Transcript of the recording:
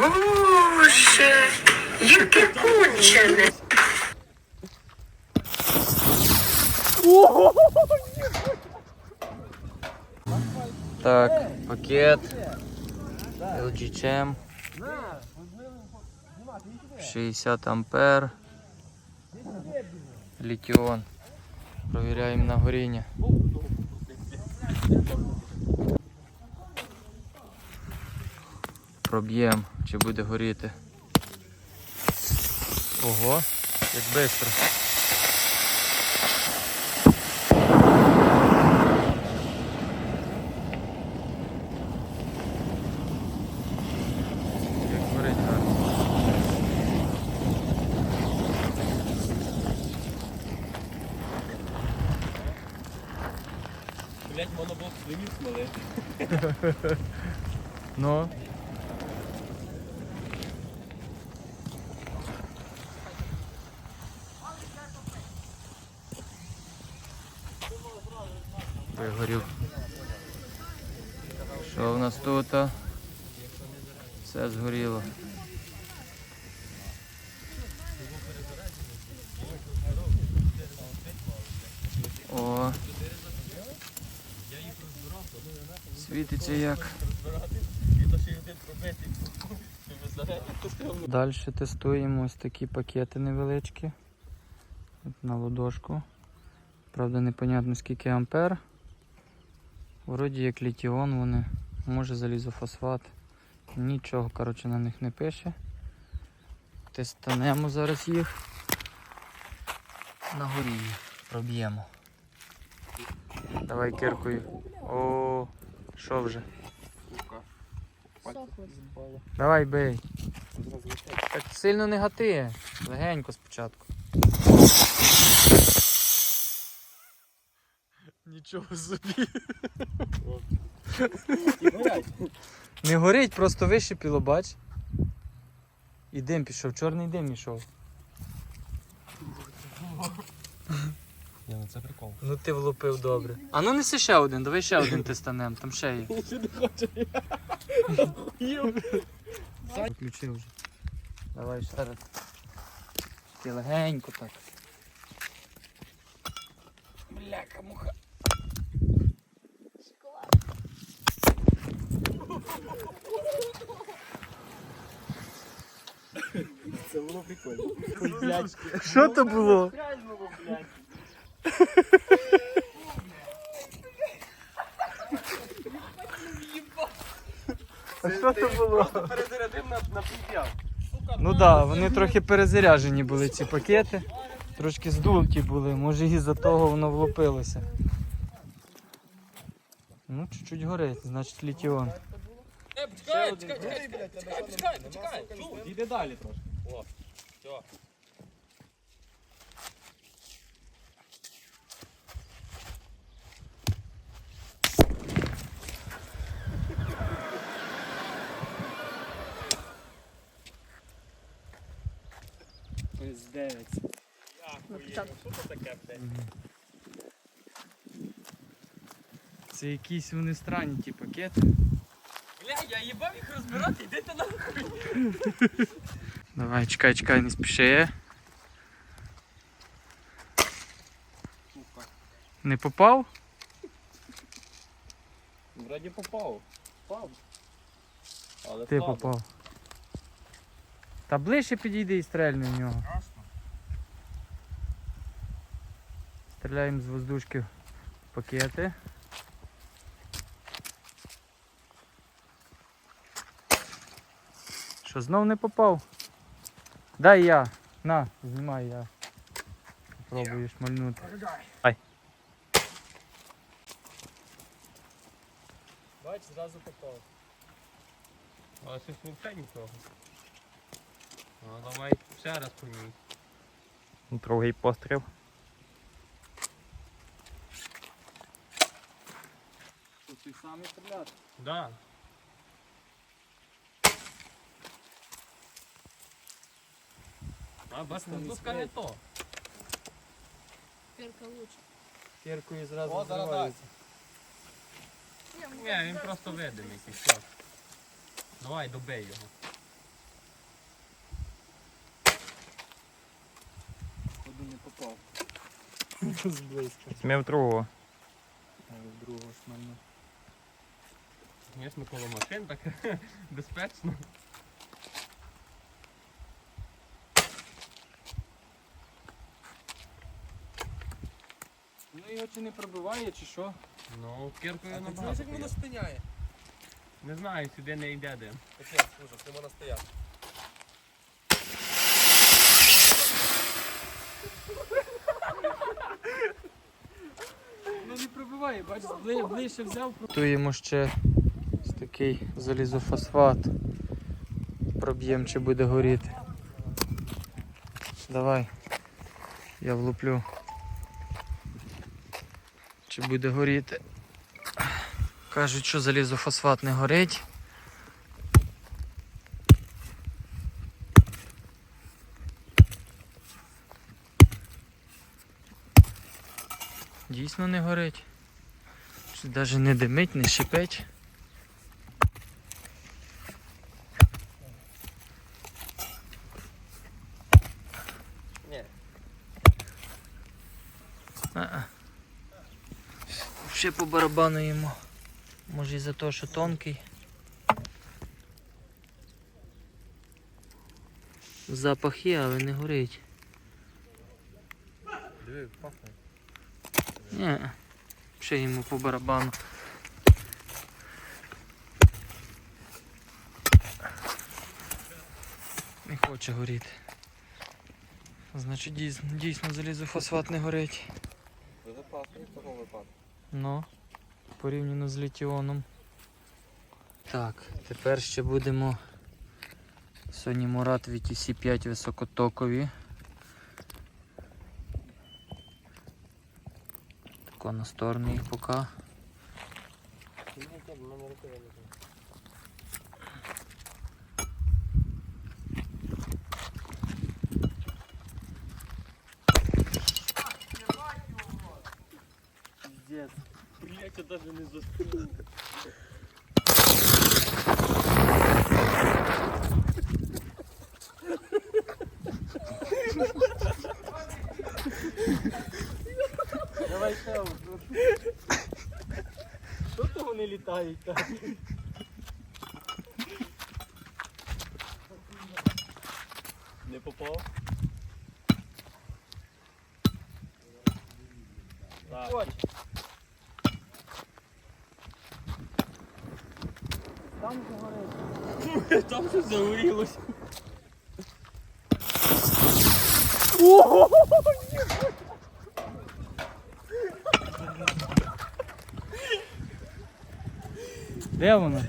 Боже, яке кончене. Так, пакет. LG Chem. 60 ампер. Літіон. Провіряємо на горіння. Проб'ємо, чи буде горіти. Ого, як швидко. Як горить гарно. Блять, моноблок свинів смоли. Ну. Вигорів. Що в нас тут? Все згоріло. О. Світиться як. Далі тестуємо ось такі пакети невеличкі. На ладошку. Правда, непонятно скільки ампер. Вроді як літіон вони, може залізофосфат. Нічого, коротше, на них не пише. Тестанемо зараз їх. На горі проб'ємо. Давай киркою. О, що вже? Давай бей. Так сильно не гати. Легенько спочатку. Нічого собі. Не горить, просто вишипіло, бач. І дим пішов, чорний дим ішов. Ні, ну це прикол. Ну ти влупив добре. А ну неси ще один, давай ще один тестанем, там ще є. Включив вже. Давай ще раз. Ти легенько так. Бляка муха. Було прикольно. Що то було? А що то було? Перезарядив на, на. Ну так, да, вони трохи перезаряжені були ці пакети. Трошки здулті були, може із-за того воно влупилося. Ну, чуть-чуть горить, значить літіон. Е, почекай, чекай, чекай, чекай, почекай, почекай. Іди далі трошки. О, все. Що це таке, блядь? Це якісь вони странні ті пакети. Бля, я їбав їх розбирати, йдете нахуй. Давай, чекай, чекай, не спіши. Не попав? Вроді попав. Попав. Але Ти слабо. попав. Та ближче підійди і стрельни в нього. Стріляємо з воздушки в пакети. Що, знов не попав? Дай я. На, знімай я. Попробую шмальнути. Ай. Бач, зразу попав. А щось взагалі нікого. Ну давай ще раз по ній. Другий постріл. Ти самі стріляти. Да. А, бачите, тузка не то. Кирка лучше. і зразу О, зараз. Ну, Ні, він просто видимий і все. Давай, добей його. Ходу не попав. Зблизько. Смів другого. А, в Другого шмальну. Звісно, коло машин так безпечно. Його чи не пробиває, чи що? Ну, кіркою А ти набагато. знаєш, як воно є. спиняє? Не знаю, сюди не йде де. Таке, слушай, ти можна стояти. Ну не пробиває, бач, бли- ближче взяв. Готуємо ще ось такий залізофосфат. Проб'ємо, чи буде горіти. Давай. Я влуплю. Чи буде горіти. Кажуть, що залізофосфат не горить. Дійсно не горить. Навіть не димить, не шипить. Ще по барабану йому. Може із-за того, що тонкий. Запах є, але не горить. Диви, пахне. Ні. Ще йому по барабану. Не хоче горіти. Значить дійсно, дійсно залізофосфат не горить. Безопасно в такому випадку. Ну, порівняно з літіоном. Так, тепер ще будемо Sony Murat VTC 5 високотокові. Тако на сторону їх поки. Блять, я навіть не застрілив. Давай ще Що то вони літають так? Не попав? Так. Там горить. Там щось загорілося. Де воно?